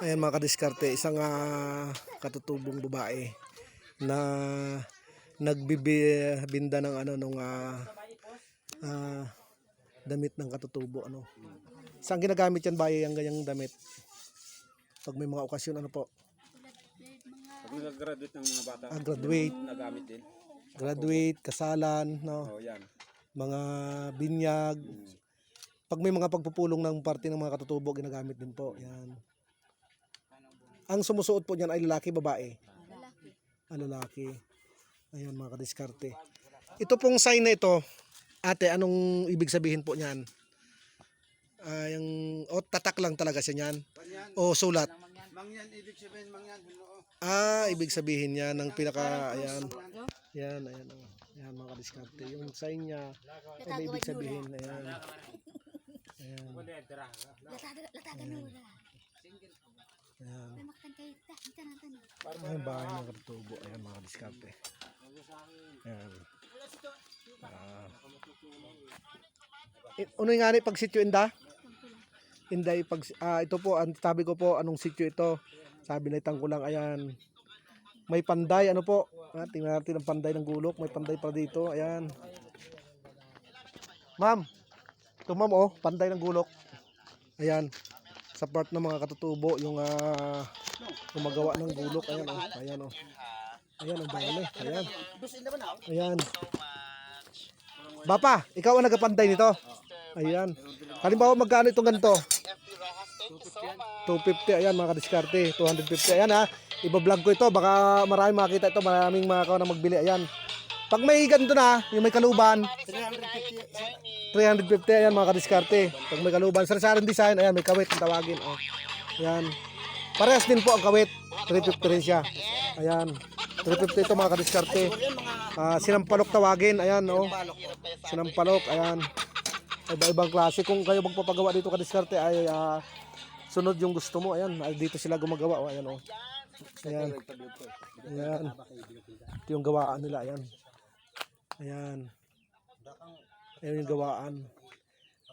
Ayan mga kadiskarte, isang ah, katutubong babae na nagbibinda ng ano nung ah, ah, damit ng katutubo ano. Saan ginagamit yan baye ang ganyang damit? Pag may mga okasyon ano po? Pag nag-graduate ng mga bata, Ah, graduate, nagamit din. graduate, kasalan, no, Oh, yan. mga binyag. Pag may mga pagpupulong ng parte ng mga katutubo, ginagamit din po. Yan. Ang sumusuot po niyan ay lalaki, babae? Lalaki. Ah, lalaki. Ayan mga kadiskarte. Ito pong sign na ito, ate, anong ibig sabihin po niyan? Ah, yung, o tatak lang talaga siya niyan? O sulat? Mangyan, ibig sabihin mangyan. Ah, ibig sabihin niya ng pinaka, ayan. Yan, ayan. Oh. Ayan mga kadiskarte. Yung sign niya, ay may ibig sabihin. Ayan. Ayan. Latagan, latagan mo wala. Ayan. Ayan bahay ng katutubo. Ayan mga kadiskarte. Ayan. Ah. Ano yung nga pag sityo inda? Inday pag ah, ito po ang sabi ko po anong sityo ito. Sabi na ko lang ayan. May panday ano po? Ah, tingnan natin ang panday ng gulok. May panday pa dito. Ayan. Ma'am. Ito ma'am oh, panday ng gulok. Ayan. Sa part ng mga katutubo yung ah, gumagawa ng gulok. Ayan oh. Ayan oh. Ayan ang dami. Ayan. Ayan. Bapa, ikaw ang nagapanday nito. Ayan. Halimbawa magkano itong ganito? 250 ayan mga kadiskarte 250 ayan ha iba-vlog ko ito baka marami makita ito maraming mga kao na magbili ayan pag may ganito na yung may kaluban 350 ayan mga kadiskarte. Pag may kaluban sari-saring design ayan may kawit ang tawagin oh. ayan. Parehas din po ang kawit. 350 rin siya. Ayan. 350 ito mga kadiskarte. Ah, sinampalok tawagin ayan oh. Sinampalok ayan. Iba-ibang klase. Kung kayo magpapagawa dito kadiskarte ay ah, sunod yung gusto mo ayan. Ay dito sila gumagawa oh, ayan oh. Ayan. Ayan. Ito yung gawaan nila ayan. Ayan ayan yung gawaan.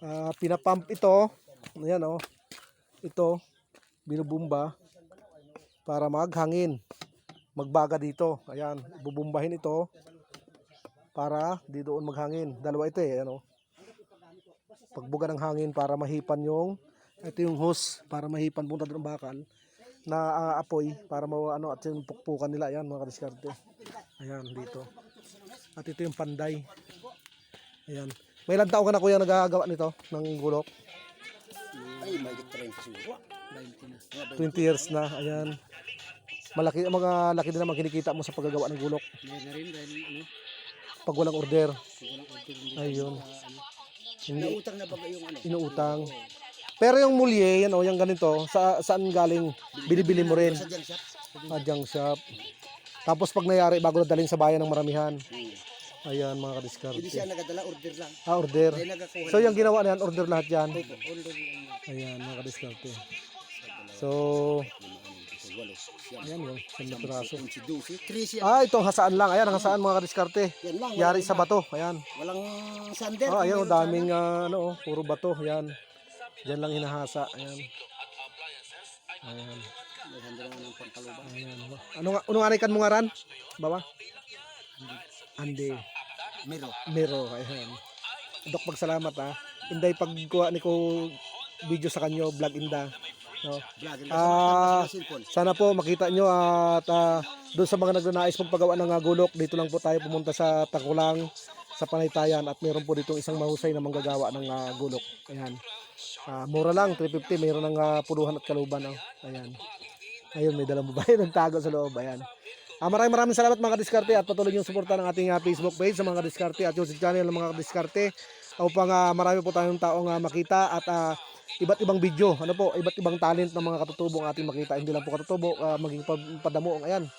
Ah, pinapump ito. Ayan oh. Ito binubumba para maghangin. Magbaga dito. Ayan bubumbahin ito para di doon maghangin. Dalawa ito eh. Ano pagbuga ng hangin para mahipan yung ito yung hose para mahipan punta doon bakal na ah, apoy para mawa ano at yung pukpukan nila. Ayan mga kadiskarte. Ayan dito. At ito yung panday ayan. May ilang taon ka na kuya nagagawa nito ng gulok? Ay, may trend siguro. 20 years na ayan. Malaki mga laki din naman kinikita mo sa paggagawa ng gulok. Meron rin dahil ano, pag walang order. Walang order hindi. ayun. hindi. Nautang na baga yung ano. inuutang pero yung mulye yan o yung ganito sa saan galing? Binibili mo rin. Sa dyan shop. ah, junk shop tapos pag nayari bago na dalhin sa bayan ng maramihan. Hmm. Ayan mga Hindi kadiskarte siya nagadala, order lang. ah order so yung ginawa na yan order lahat yan ano. ayan mga kadiskarte so ayan yun sa siya. ah itong hasaan lang ayan ang hasaan mga kadiskarte yari sa bato ayan Walang sander. Ah, ayan, oh, daming ah, ano, oh, puro bato. Yan. Diyan lang hinahasa. Ayan. Ayan. Ayan. Ano nga, ano nga ikan mo nga ran? Baba? Ande. Miro. Mero. Ayan. Dok, pagsalamat ha. Inday pagkuha ni ko video sa kanyo, vlog inda. No? Ah, cellphone. Sana po makita nyo at ah, doon sa mga nagnanais magpagawa ng ah, gulok, dito lang po tayo pumunta sa Takulang, sa Panaytayan at meron po dito isang mahusay na manggagawa ng ah, gulok. Ayan. Ah, mura lang, 350, meron ng ah, puluhan at kaluban. Oh. Ayan. Ayun, may dalang babae ng tago sa loob. Ayan. Ah, maraming maraming salamat mga diskarte at patuloy niyong suporta ng ating ah, Facebook page sa mga diskarte at YouTube channel ng mga diskarte upang ah, marami po tayong taong ah, makita at ah, iba't ibang video, ano po, iba't ibang talent ng mga katutubo ang ating makita. Hindi lang po katutubo, ah, maging pa- padamo. Ayan,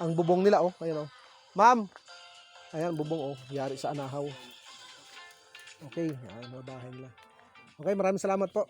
ang bubong nila, oh. Ayan, oh. Ma'am, ayan, bubong, oh. Yari sa anahaw. Okay, ayan, mga bahay. Okay, maraming salamat po.